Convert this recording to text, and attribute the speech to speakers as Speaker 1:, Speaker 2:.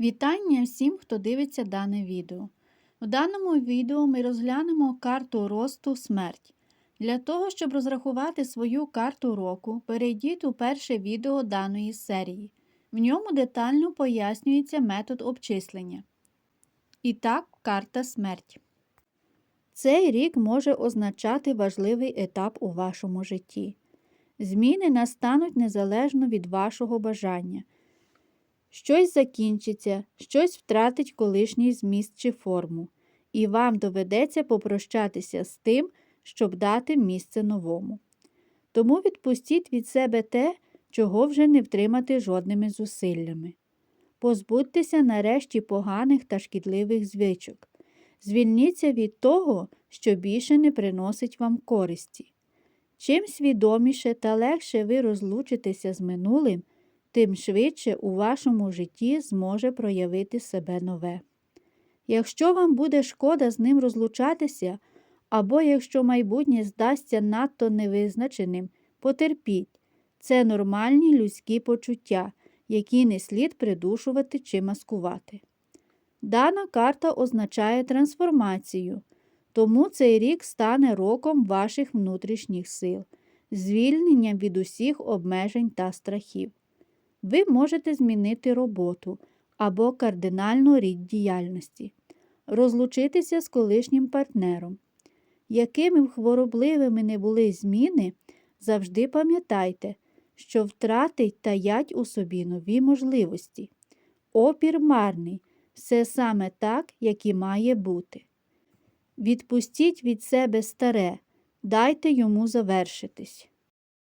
Speaker 1: Вітання всім, хто дивиться дане відео. В даному відео ми розглянемо карту росту смерть. Для того, щоб розрахувати свою карту року, перейдіть у перше відео даної серії. В ньому детально пояснюється метод обчислення. І так, карта смерть. Цей рік може означати важливий етап у вашому житті. Зміни настануть незалежно від вашого бажання. Щось закінчиться, щось втратить колишній зміст чи форму, і вам доведеться попрощатися з тим, щоб дати місце новому. Тому відпустіть від себе те, чого вже не втримати жодними зусиллями. Позбудьтеся нарешті поганих та шкідливих звичок. Звільніться від того, що більше не приносить вам користі. Чим свідоміше та легше ви розлучитеся з минулим, тим швидше у вашому житті зможе проявити себе нове. Якщо вам буде шкода з ним розлучатися, або якщо майбутнє здасться надто невизначеним, потерпіть це нормальні людські почуття, які не слід придушувати чи маскувати. Дана карта означає трансформацію, тому цей рік стане роком ваших внутрішніх сил, звільненням від усіх обмежень та страхів. Ви можете змінити роботу або кардинально рід діяльності, розлучитися з колишнім партнером. Якими б хворобливими не були зміни, завжди пам'ятайте, що втрати таять у собі нові можливості. Опір марний, все саме так, як і має бути. Відпустіть від себе старе, дайте йому завершитись.